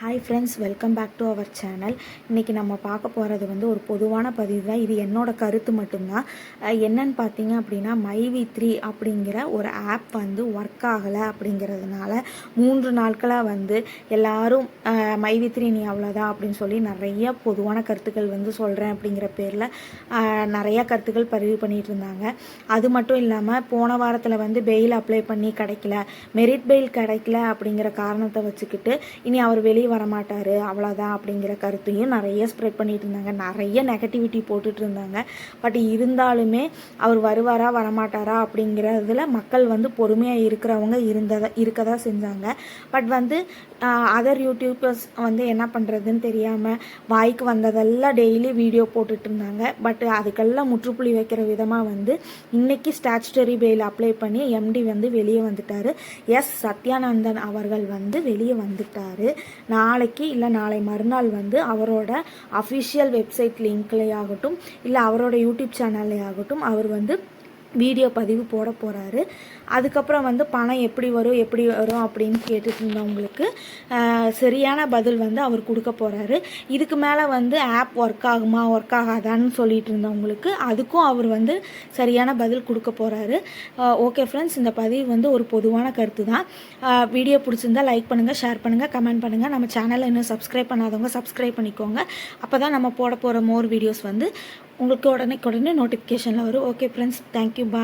Hi friends welcome back to our channel இன்றைக்கி நம்ம பார்க்க போகிறது வந்து ஒரு பொதுவான பதிவு தான். இது என்னோட கருத்து மட்டும்தான். என்னன்னு பார்த்தீங்க அப்படின்னா மைவி த்ரீ அப்படிங்கிற ஒரு ஆப் வந்து ஒர்க் ஆகலை அப்படிங்கிறதுனால மூன்று நாட்களாக வந்து எல்லாரும் மைவி த்ரீ நீ அவ்வளோதான் அப்படின்னு சொல்லி நிறைய பொதுவான கருத்துக்கள் வந்து சொல்கிறேன் அப்படிங்கிற பேரில் நிறையா கருத்துக்கள் பதிவு பண்ணிட்டு இருந்தாங்க. அது மட்டும் இல்லாமல் போன வாரத்தில் வந்து பெயில் அப்ளை பண்ணி கிடைக்கல மெரிட் பெயில் கிடைக்கல அப்படிங்கிற காரணத்தை வச்சுக்கிட்டு இனி அவர் வெளியே வரமாட்டார் அவ்வளோதான் அப்படிங்கிற கருத்தையும் நிறைய ஸ்ப்ரெட் பண்ணிட்டு இருந்தாங்க. நிறைய நெகட்டிவிட்டி போட்டுட்டு இருந்தாங்க. பட் இருந்தாலுமே அவர் வருவாரா வரமாட்டாரா அப்படிங்கிறதுல மக்கள் வந்து பொறுமையாக இருக்கிறவங்க இருந்ததா இருக்க தான் செஞ்சாங்க. பட் வந்து அதர் யூடியூபர்ஸ் வந்து என்ன பண்ணுறதுன்னு தெரியாமல் வாய்க்கு வந்ததெல்லாம் டெய்லி வீடியோ போட்டுட்டு இருந்தாங்க. பட் அதுக்கெல்லாம் முற்றுப்புள்ளி வைக்கிற விதமாக வந்து இன்னைக்கு ஸ்டாச்சுட்டரி பெயில் அப்ளை பண்ணி எம்டி வந்து வெளியே வந்துட்டார். எஸ் சத்யானந்தன் அவர்கள் வந்து வெளியே வந்துட்டார். நாளைக்கு இல்லை நாளை மறுநாள் வந்து அவரோட அஃபிஷியல் வெப்சைட் லிங்க்லேயே ஆகட்டும் இல்லை அவரோட யூடியூப் சேனல்லே ஆகட்டும் அவர் வந்து வீடியோ பதிவு போட போகிறாரு அதுக்கப்புறம் வந்து பணம் எப்படி வரும் எப்படி வரும் அப்படின்னு கேட்டுட்டு இருந்தவங்களுக்கு சரியான பதில் வந்து அவர் கொடுக்க போகிறாரு இதுக்கு மேலே வந்து ஆப் ஒர்க் ஆகுமா ஒர்க் ஆகாதான்னு சொல்லிட்டு இருந்தவங்களுக்கு அதுக்கும் அவர் வந்து சரியான பதில் கொடுக்க போகிறாரு ஓகே ஃப்ரெண்ட்ஸ் இந்த பதிவு வந்து ஒரு பொதுவான கருத்து தான் வீடியோ பிடிச்சிருந்தா லைக் பண்ணுங்கள் ஷேர் பண்ணுங்கள் கமெண்ட் பண்ணுங்கள் நம்ம சேனலை இன்னும் சப்ஸ்கிரைப் பண்ணாதவங்க சப்ஸ்கிரைப் பண்ணிக்கோங்க. அப்போ தான் நம்ம போட போகிற மோர் வீடியோஸ் வந்து உங்களுக்கு உடனே உடனே நோட்டிஃபிகேஷனில் வரும். Okay friends thank you bye